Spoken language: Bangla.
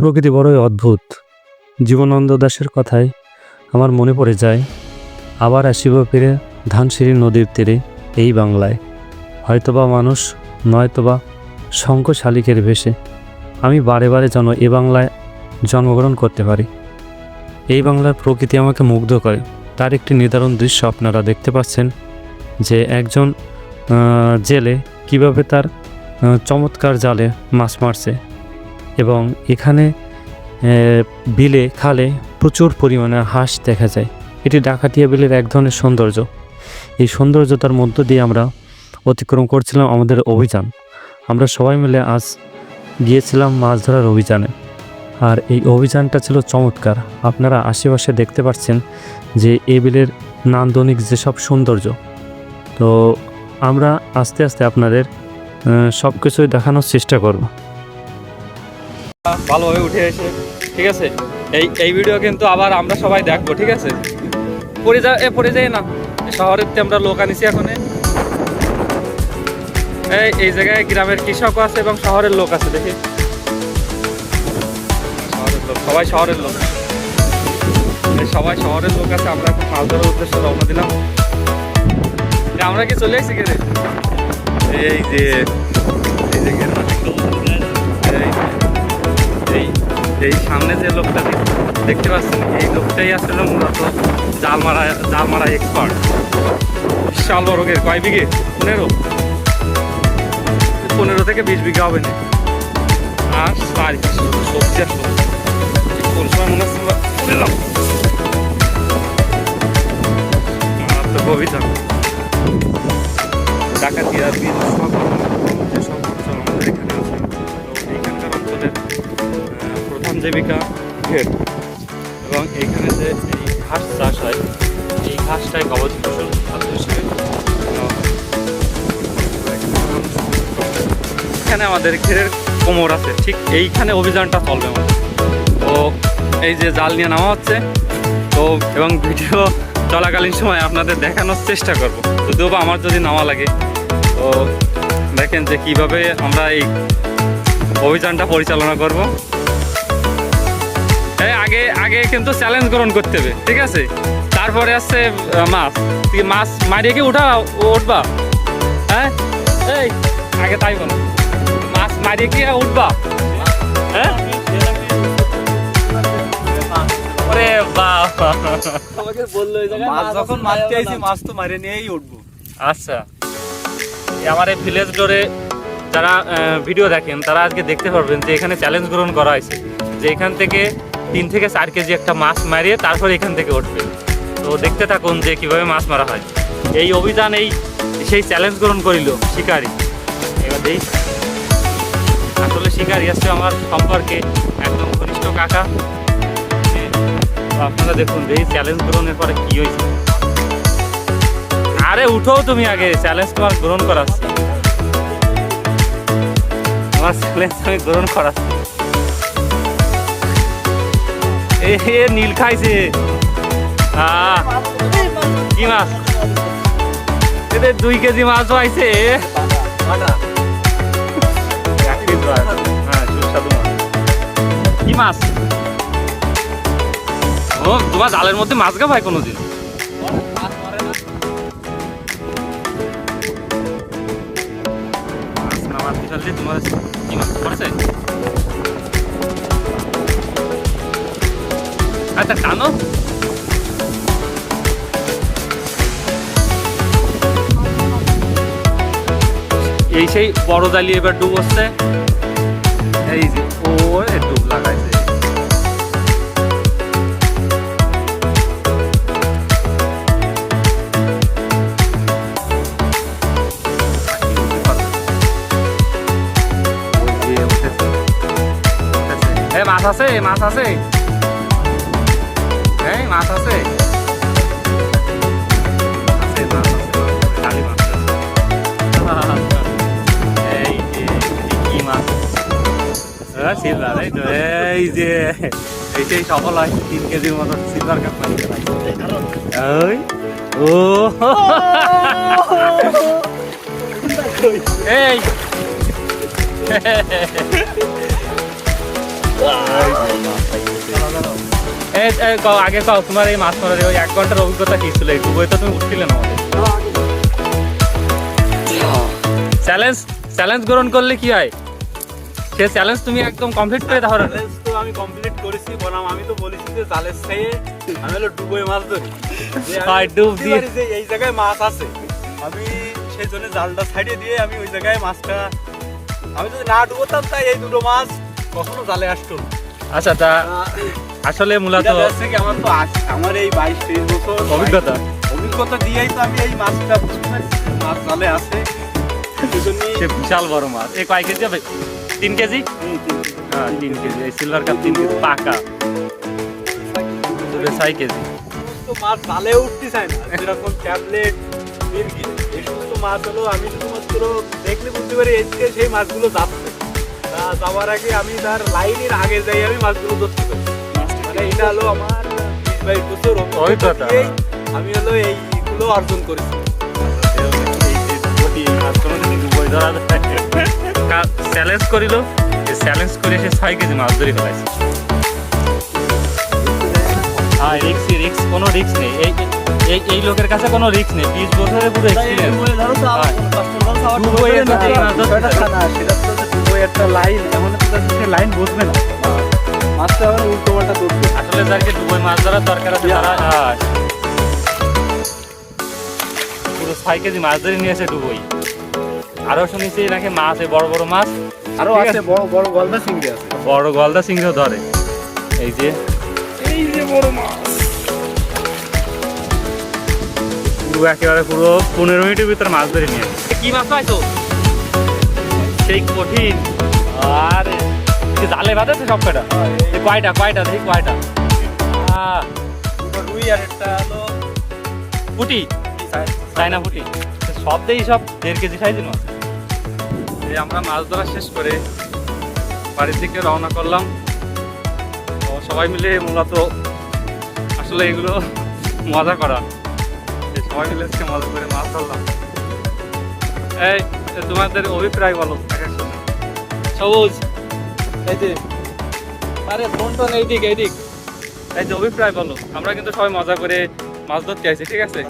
প্রকৃতি বড়ই অদ্ভুত। জীবনানন্দ দাসের কথায় আমার মনে পড়ে যায়, আবার আসিব ফিরে ধানসিঁড়ি নদীর তীরে এই বাংলায়। হয়তোবা মানুষ, নয়তোবা শঙ্খ শালিকের ভেসে আমি বারে বারে যেন এ বাংলায় জন্মগ্রহণ করতে পারি। এই বাংলার প্রকৃতি আমাকে মুগ্ধ করে। তার একটি নির্ধারণ দৃশ্য আপনারা দেখতে পাচ্ছেন যে একজন জেলে কীভাবে তার চমৎকার জালে মাছ মারছে। এবং এখানে বিলে, খালে প্রচুর পরিমাণে হাঁস দেখা যায়। এটি ডাকাতিয়া বিলের এক ধরনের সৌন্দর্য। এই সৌন্দর্যতার মধ্য দিয়ে আমরা অতিক্রম করছিলাম আমাদের অভিযান। আমরা সবাই মিলে আজ গিয়েছিলাম মাছ ধরার অভিযানে। আর এই অভিযানটা ছিল চমৎকার। আপনারা আশেপাশে দেখতে পাচ্ছেন যে এ বিলের নান্দনিক যেসব সৌন্দর্য, তো আমরা আস্তে আস্তে আপনাদের সব কিছুই দেখানোর চেষ্টা করব। ভালোভাবে উঠে এসে, ঠিক আছে? এই এই ভিডিও কিন্তু আবার আমরা সবাই দেখব, ঠিক আছে? পড়ে যা, এ, পড়ে যায় না। শহরের আমরা লোক আনিছি এখন এই এই জায়গায় গ্রামের কৃষকও আছে এবং শহরের লোক আছে, দেখি। শহরের লোক, সবাই শহরের লোক। সবাই শহরের লোক আছে, আমরা এখন মাছ ধরার উদ্দেশ্যে রওনা দিলাম। আমরা কি চলে এসেছি কে এই যে এই যে এই সামনে যে লোকটা দেখতে পাচ্ছেন, এই লোকটাই আসলে মূলত জাল মারা জাল মারা এক্সপার্ট বিশাল বড় কয় বিঘে? পনেরো। পনেরো থেকে বিশ বিঘা হবে না আর চার সবজি আর সবজি কোন সব জীবিকা। এবং এইখানে যে এই ঘাস চাষ হয় এই ঘাসটাই গবাদি খাদ্য হিসেবে এখানে আমাদের ঘেরের কোমর আছে ঠিক এইখানে অভিযানটা চলবে আমাদের। তো এই যে জাল নিয়ে নামা হচ্ছে তো এবং ভিডিও চলাকালীন সময় আপনাদের দেখানোর চেষ্টা করব। যদিও বা আমার যদি নামা লাগে তো দেখেন যে কীভাবে আমরা এই অভিযানটা পরিচালনা করব। আগে আগে কিন্তু চ্যালেঞ্জ গ্রহণ করতে হবে ঠিক আছে? তারপরে আসছে মাছ। তুই মাছ মারিয়ে কি উঠা উঠবা? হ্যাঁ? এই আগে তাই বলো। মাছ মারিয়ে কি উঠবা? হ্যাঁ? ওরে বাবা। মাছ যখন মারতে আইছি মাছ তো মারে নিয়েই উঠবো। আচ্ছা। এই আমার এই ভিলেজ ডোরে যারা ভিডিও দেখেন তারা আজকে দেখতে পারবেন যে এখানে চ্যালেঞ্জ গ্রহণ করা হয়েছে। যে এখান থেকে তিন থেকে চার কেজি একটা মাছ মারিয়ে তারপর এখান থেকে উঠবে। তো দেখতে থাকুন যে কীভাবে মাছ মারা হয়। এই অভিযান, এই সেই চ্যালেঞ্জ গ্রহণ করিল শিকারি। এবার দেই। আসলে শিকারি আসছে আমার সম্পর্কে একদম ঘনিষ্ঠ কাকা। আপনারা দেখুন যে এই চ্যালেঞ্জ গ্রহণের পরে কি হয়েছে। আরে উঠো তুমি আগে চ্যালেঞ্জ তোমার গ্রহণ করাচ্ছি। তোমার চ্যালেঞ্জ আমি গ্রহণ করাচ্ছি। এ নীল খাইছে। কি মাছ? এদের দুই কেজি মাছ আইছে। কি মাছ? ও, তোমার জালের মধ্যে মাছ গা ভাই কোনোদিন তোমার কি মাছ পড়ছে? আচ্ছা এই সেই বড় জালি এবার ডুব হচ্ছে। এই যে ও ডুব লাগাইছে। মাছ আছে মাছ আছে। মাছ আছে? সিলভার, এই তো, এই যে, এইটাই সফল হয়, তিন কেজির মতো সিলভার কাপ এই। আগে কও তোমার এই মাছ মারার ওই এক ঘণ্টার অভিজ্ঞতা কি ছিল? এই ডুবোয় তো তুমি উঠছিলে না আমাদের। চ্যালেঞ্জ চ্যালেঞ্জ গ্রহণ করলে কি হয়? সে চ্যালেঞ্জ তুমি একদম কমপ্লিট করে দাও। চ্যালেঞ্জ তো আমি কমপ্লিট করেছি বনাম। আমি তো বলেছি যে জালের খেয়ে আমি হলো ডুবোয় মাছ ধরি। যে ডুব দিয়ে। এই জায়গায় মাছ আছে। আমি সেই জন্য জালটা ছাড়িয়ে দিয়ে আমি ওই জায়গায় মাছটা আমি যদি না ডুবোতাম তাই এই দুটো মাছ কখনো জালে আসতো না। আচ্ছা তা আসলে মূলত আমার তো আমার এই বাইশ তেইশ বছর অভিজ্ঞতা। অভিজ্ঞতা দিয়েই তো আমি এই মাছটা মাছ জালে আছে। বিশাল বড় মাছ। এই কয় কেজি হবে? তিন কেজি? হ্যাঁ তিন কেজি। এই সিলভার কাপ তিন কেজি। পাকা। ছয় কেজি। মাছ জালে উঠতে চায় না। যেরকম ট্যাবলেট মির্গি এই সমস্ত মাছ হলো আমি শুধুমাত্র দেখলে বুঝতে পারি এদিকে সেই মাছগুলো যাচ্ছে। যাওয়ার আগে আমি তার লাইনের আগে যাই আমি মাছগুলো ধরতে পারি মানে এটা হলো আমার বাইশ বছর অভিজ্ঞতা। আমি হলো এইগুলো অর্জন করেছি। চ্যালেঞ্জ করিল চ্যালেঞ্জ করে সে ছয় কেজি মাছ ধরে ফেলাইছে। হ্যাঁ রিক্স রিক্স কোনো রিক্স নেই। এই এই এই লোকের কাছে কোনো রিক্স নেই। বিশ বছরের পুরো এক্সপিরিয়েন্স একটা লাইন এমন একটা লাইন বুঝবে না। মাছটা আবার উল্টো পাল্টা ধরবে আসলে ডুবোই মাছ ধরার দরকার আছে? তারা পুরো ছয় কেজি মাছ ধরে নিয়েছে ডুবোই। আরও শুনেছি নাকি মাছ বড় বড় মাছ। আরও আছে বড় বড় গলদা চিংড়ি আছে। বড় গলদা চিংড়িও ধরে। এই যে। এই যে বড় মাছ। পুরো একেবারে পুরো পনেরো মিনিটের ভিতরে মাছ ধরে নিয়ে আসে। কি মাছ পাইছো? সেই কঠিন, আর জালে বাঁধাচ্ছে সব কয়টা? কয়টা কয়টা, দেখি কয়টা। রুই আর একটা পুটি। সব দেই সব দেড় কেজি সাইজের মাছ আমরা মাছ ধরা শেষ করে বাড়ির দিকে রওনা করলাম। তো সবাই মিলে মূলত আসলে এগুলো মজা করা। সবাই মিলে মজা করে মাছ ধরলাম। এই, তোমাদের অভিপ্রায় বলো। সবুজ এই যে, আরে ফোন টোন এইদিক এইদিক। এই যে, অভিপ্রায় বলো। আমরা কিন্তু সবাই মজা করে মাছ ধরতে আছি ঠিক আছে?